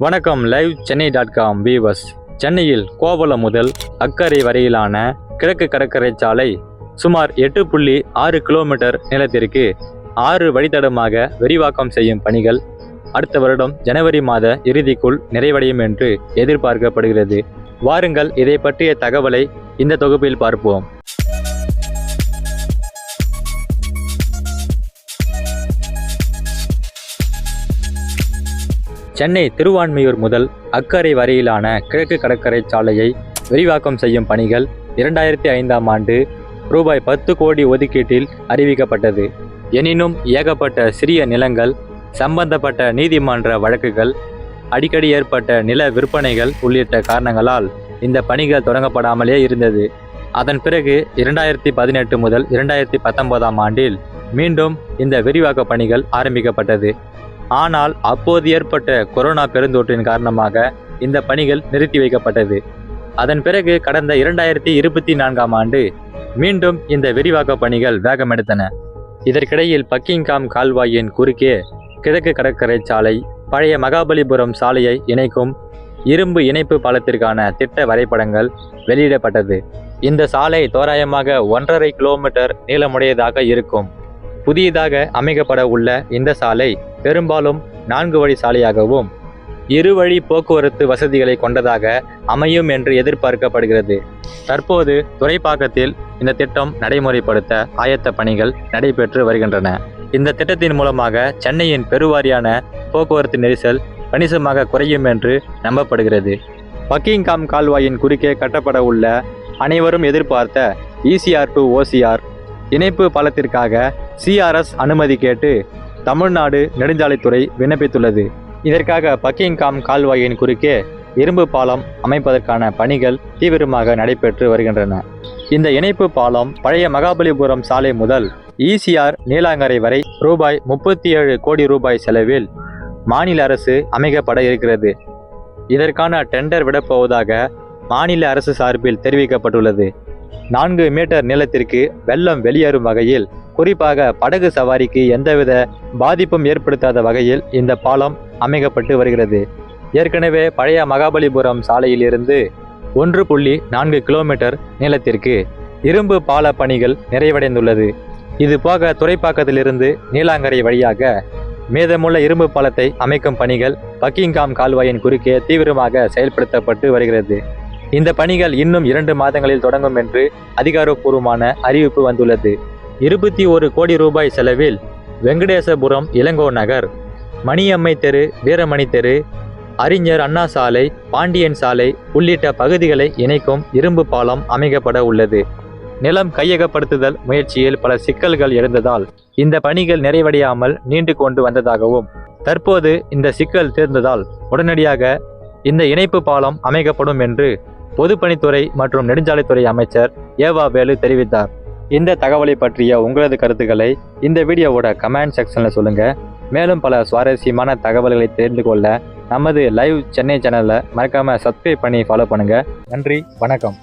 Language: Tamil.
வணக்கம் live Chennai dot com viewers சென்னையில் கோவளம் முதல் அக்கரை வரையிலான கிழக்கு கடற்கரை சாலை சுமார் எட்டு புள்ளி ஆறு கிலோமீட்டர் நிலத்திற்கு ஆறு வழித்தடமாக விரிவாக்கம் செய்யும் பணிகள் அடுத்த வருடம் ஜனவரி மாத இறுதிக்குள் நிறைவடையும் என்று எதிர்பார்க்கப்படுகிறது. வாருங்கள் இதை பற்றிய தகவலை இந்த தொகுப்பில் பார்ப்போம். சென்னை திருவான்மையூர் முதல் அக்கரை வரையிலான கிழக்கு கடற்கரை சாலையை விரிவாக்கம் செய்யும் பணிகள் இரண்டாயிரத்தி ஐந்தாம் ஆண்டு ரூபாய் பத்து கோடி ஒதுக்கீட்டில் அறிவிக்கப்பட்டது. எனினும் ஏகப்பட்ட சிறிய நிலங்கள் சம்பந்தப்பட்ட நீதிமன்ற வழக்குகள் அடிக்கடி ஏற்பட்ட நில விற்பனைகள் உள்ளிட்ட காரணங்களால் இந்த பணிகள் தொடங்கப்படாமலே இருந்தது. அதன் பிறகு இரண்டாயிரத்தி பதினெட்டு முதல் இரண்டாயிரத்தி பத்தொன்பதாம் ஆண்டில் மீண்டும் இந்த விரிவாக்க பணிகள் ஆரம்பிக்கப்பட்டது. ஆனால் அப்போது ஏற்பட்ட கொரோனா பெருந்தொற்றின் காரணமாக இந்த பணிகள் நிறுத்தி வைக்கப்பட்டது. அதன் பிறகு கடந்த இரண்டாயிரத்தி இருபத்தி நான்காம் ஆண்டு மீண்டும் இந்த விரிவாக்க பணிகள் வேகமெடுத்தன இதற்கிடையில் பக்கிங்காம் கால்வாயின் குறுக்கே கிழக்கு கடற்கரை சாலை பழைய மகாபலிபுரம் சாலையை இணைக்கும் இரும்பு இணைப்பு பாலத்திற்கான திட்ட வரைபடங்கள் வெளியிடப்பட்டது. இந்த சாலை தோராயமாக ஒன்றரை கிலோமீட்டர் நீளமுடையதாக இருக்கும். புதியதாக அமைக்கப்பட உள்ள இந்த சாலை பெரும்பாலும் நான்கு வழி சாலையாகவும் இருவழி போக்குவரத்து வசதிகளை கொண்டதாக அமையும் என்று எதிர்பார்க்கப்படுகிறது. தற்போது துறைப்பாக்கத்தில் இந்த திட்டம் நடைமுறைப்படுத்த ஆயத்த பணிகள் நடைபெற்று வருகின்றன. இந்த திட்டத்தின் மூலமாக சென்னையின் பெருவாரியான போக்குவரத்து நெரிசல் கணிசமாக குறையும் என்று நம்பப்படுகிறது. பக்கிங்காம் கால்வாயின் குறுக்கே கட்டப்பட உள்ள அனைவரும் எதிர்பார்த்த இசிஆர் டு ஓசிஆர் இணைப்பு பாலத்திற்காக சிஆர்எஸ் அனுமதி கேட்டு தமிழ்நாடு நெடுஞ்சாலைத்துறை விண்ணப்பித்துள்ளது. இதற்காக பக்கிங்காம் கால்வாயின் குறுக்கே இரும்பு பாலம் அமைப்பதற்கான பணிகள் தீவிரமாக நடைபெற்று வருகின்றன. இந்த இணைப்பு பாலம் பழைய மகாபலிபுரம் சாலை முதல் ஈசிஆர் நீலாங்கரை வரை ரூபாய் முப்பத்தி ஏழு கோடி ரூபாய் செலவில் மாநில அரசு அமைக்கப்பட இருக்கிறது. இதற்கான டெண்டர் விடப்போவதாக மாநில அரசு சார்பில் தெரிவிக்கப்பட்டுள்ளது. நான்கு மீட்டர் நீளத்திற்கு வெள்ளம் வெளியேறும் வகையில் குறிப்பாக படகு சவாரிக்கு எந்தவித பாதிப்பும் ஏற்படுத்தாத வகையில் இந்த பாலம் அமைக்கப்பட்டு வருகிறது. ஏற்கனவே பழைய மகாபலிபுரம் சாலையிலிருந்து ஒன்று புள்ளி நான்கு கிலோமீட்டர் நீளத்திற்கு இரும்பு பால பணிகள் நிறைவடைந்துள்ளது. இது போக துறைப்பாக்கத்திலிருந்து நீலாங்கரை வழியாக மீதமுள்ள இரும்பு பாலத்தை அமைக்கும் பணிகள் பக்கிங்காம் கால்வாயின் குறுக்கே தீவிரமாக செயல்படுத்தப்பட்டு வருகிறது. இந்த பணிகள் இன்னும் இரண்டு மாதங்களில் தொடங்கும் என்று அதிகாரப்பூர்வமான அறிவிப்பு வந்துள்ளது. இருபத்தி ஒரு கோடி ரூபாய் செலவில் வெங்கடேசபுரம் இளங்கோ நகர். மணியம்மை தெரு வீரமணி தெரு அறிஞர் அண்ணா சாலை பாண்டியன் சாலை உள்ளிட்ட பகுதிகளை இணைக்கும் இரும்பு பாலம் அமைக்கப்பட உள்ளது. நிலம் கையகப்படுத்துதல் முயற்சியில் பல சிக்கல்கள் எழுந்ததால் இந்த பணிகள் நிறைவடையாமல் நீண்டு கொண்டு வந்ததாகவும் தற்போது இந்த சிக்கல் தீர்ந்ததால் உடனடியாக இந்த இணைப்பு பாலம் அமைக்கப்படும் என்று பொதுப்பணித்துறை மற்றும் நெடுஞ்சாலைத்துறை அமைச்சர் ஏவா வேலு தெரிவித்தார். இந்த தகவலை பற்றிய உங்களது கருத்துக்களை இந்த வீடியோவோட கமெண்ட் செக்ஷனில் சொல்லுங்கள் மேலும் பல சுவாரஸ்யமான தகவல்களை தெரிந்து கொள்ள நமது லைவ் சென்னை சேனலை மறக்காமல் சப்ஸ்கிரைப் பண்ணி ஃபாலோ பண்ணுங்கள் நன்றி வணக்கம்.